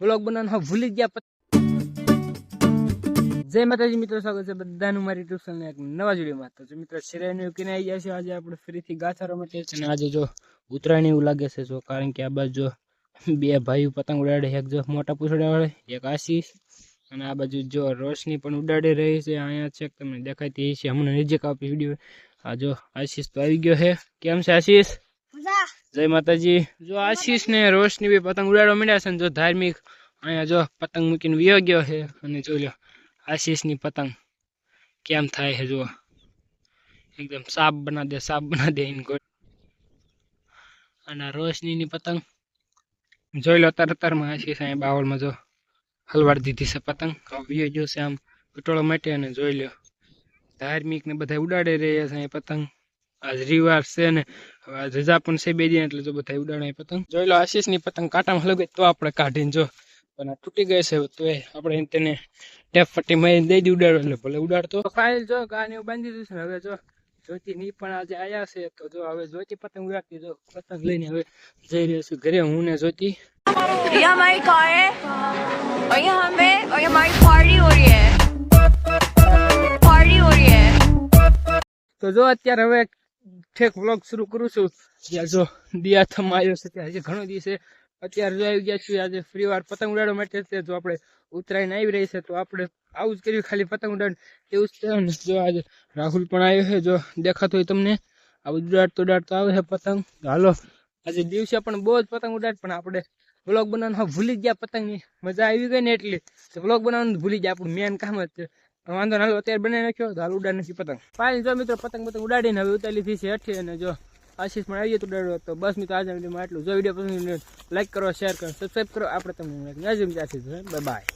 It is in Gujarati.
વ્લોગ બનાવવાનું ભૂલી ગયા જય માતાજી મિત્રો, સ્વાગત છે બધાનું મારી ચેનલ એક નવા વિડીયોમાં તો મિત્રો શિરાયનું કિને આવી ગયા છે, આજે આપણે ફરીથી ગાથા રમતે છે અને આજે જો ઉત્તરાયણ એવું લાગે છે, જો કારણ કે આ બાજુ જો બે ભાઈઓ પતંગ ઉડાડે, એક જો મોટા પૂછડા વાળે, એક આશીષ. અને આ બાજુ જો રોશની પણ ઉડાડી રહી છે, અહીંયા છે તમને દેખાતી છે. હમણાં નજીક આપી વીડિયો. આ જો આશીષ તો આવી ગયો છે. કેમ છે આશીષ? જય માતાજી. જો આશીષ ને રોશની બી પતંગ ઉડાડવા મળ્યા છે જો ધાર્મિક, અહીંયા જો પતંગ મૂકીને વિયો ગયો છે અને જોઈ લો, આશીષની પતંગ કેમ થાય છે જો એકદમ સાપ બના દે, સાપ બના દે ઇન કોઈ અને રોશનીની પતંગ, જોઈ લો તરતમાં આશીષ અહીંયા બાવળમાં જો હલવાડ દીધી છે પતંગ. વિયો ગયો છે આમ પટોળા માટે અને જોઈ લો ધાર્મિક ને બધા ઉડાડે રહ્યા છે અહીંયા પતંગ. હાજરીવાર છે ને રજા પણ છે બે દિન એટલે જો બધા ઉડાણા પતંગ. જોઈ લો આશીષની પતંગ કાંટામાં લગાવી તો આપણે કાઢીને જો પણ તૂટી ગઈ છે તો આપણે તેને ટેપ ફટી મારીને દઈ દી ઉડાડો એટલે ભલે ઉડાડતો. ફાઇલ જો ગાને બાંધી દીધું હવે જો જોતી ની પણ આજે આવ્યા છે તો જો હવે જોતી પતંગ ઉડાડતી જો પતંગ લઈને હવે જઈ રહ્યો છું ઘરે. હું ને જોતી અહીંયા અમારી કાર અહીંયા અમે અહીંયા અમારી પાર્ટી હો રહી હે પાર્ટી હો રહી હે તો જો અત્યારે હવે ઠેક વ્લોગ શરૂ કરું છું. જ્યાં જો દિયા આવ્યો છે ત્યાં હજી ઘણો દિવસે અત્યારે જો આવી ગયા છીએ, આજે ફ્રી વાર પતંગ ઉડાડવા માટે છે. જો આપણે ઉત્તરાયણ આવી રહી છે, તો આપણે આવું જ કર્યું ખાલી પતંગ ઉડાડ એવું જ છે જો આજે રાહુલ પણ આવ્યો છે, જો દેખાતો હોય તમને. આવું ઉડાડતો ઉડાડતો આવે છે પતંગ. હાલો, આજે દિવસે પણ બહુ જ પતંગ ઉડાડ, પણ આપણે વ્લોગ બનાવવાનું ભૂલી ગયા પતંગની. મજા આવી ગઈ ને એટલી. વ્લોગ બનાવવાનું ભૂલી ગયા, આપણું મેન કામ જ છે. વાંધો ના અત્યારે બનાવી નાખ્યો, તો હાલ ઉડાડ નથી પતંગ. પાણી જો મિત્રો, પતંગ પતંગ ઉડાડીને હવે ઉતારી લીધી છે હેઠી અને જો આશીષ પણ આવીએ તો ઉડાડો તો બસ મિત્રો આજે વિડીયોમાં આટલું. જો વીડિયો પસંદ લાઈક કરો શેર કરો સબસ્ક્રાઈબ કરો. આપણે તમને આશીષ બાય બાય